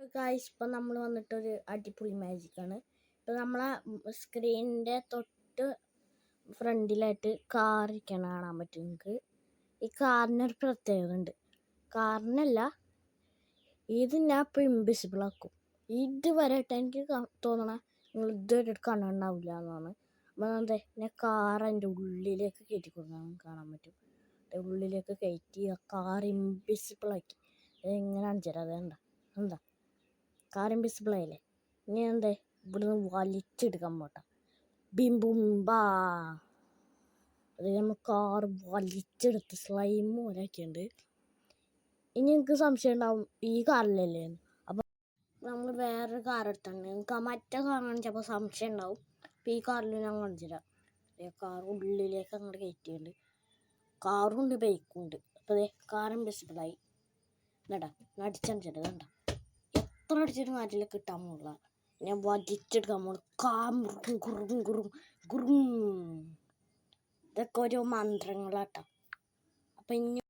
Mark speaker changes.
Speaker 1: Guys ഇപ്പം നമ്മൾ വന്നിട്ടൊരു അടിപൊളി മാജിക്കാണ് ഇപ്പം നമ്മളെ സ്ക്രീനിന്റെ തൊട്ട് ഫ്രണ്ടിലായിട്ട് കാർ കാണാൻ പറ്റും നിങ്ങൾക്ക് ഈ കാറിനൊരു പ്രത്യേകത ഉണ്ട്. കാറിനല്ല ഇത് ഞാൻ ഇപ്പോൾ ഇൻവിസിബിൾ ആക്കും. ഇതുവരെയായിട്ട് എനിക്ക് തോന്നണ നിങ്ങൾ ഇതുവരെ കണ്ടിട്ടുണ്ടാവില്ല എന്നാണ്. അപ്പം അതെ ഞാൻ കാർ എന്റെ ഉള്ളിലേക്ക് കയറ്റി കൊടുക്കാൻ കാണാൻ പറ്റും. എന്റെ ഉള്ളിലേക്ക് കയറ്റി ആ കാർ ഇൻവിസിബിൾ ആക്കി. എങ്ങനെ കാണിച്ചു അത് എന്താ എന്താ കാർ ഇൻവിസിബിൾ ആയില്ലേ? ഇനി എന്തേ? ഇവിടുന്ന് വലിച്ചെടുക്കാൻ പോട്ടെ. ബിംബുംബാ അത് നമ്മൾ കാർ വലിച്ചെടുത്ത് സ്ലൈം പോലെയൊക്കെയുണ്ട് ഇനി എനിക്ക് സംശയം ഉണ്ടാവും ഈ കാറിലല്ലേ അപ്പം നമ്മൾ വേറൊരു കാർ എടുത്താണ് നിങ്ങൾക്ക് ആ മറ്റേ കാർ കാണിച്ചപ്പോൾ സംശയം ഉണ്ടാവും. അപ്പം ഈ കാറിൽ ഞാൻ കാണിച്ചു ഈ കാർ ഉള്ളിലേക്ക് അങ്ങോട്ട് കയറ്റിയുണ്ട് കാറും ഉണ്ട് ബൈക്കും ഉണ്ട്. അപ്പോൾ അതെ കാർ ഇൻവിസിബിളായി എന്നിട്ടാ അടിച്ചടിച്ചിട്ട് കണ്ട എത്ര അടിച്ചിട്ട് കിട്ടാൻ പോകില്ല ഞാൻ വലിച്ചെടുക്കാൻ പോകും കാം കുറും കുറും കുറും ഇതൊക്കെ ഓരോ മന്ത്രങ്ങളാട്ടോ. അപ്പം ഇനി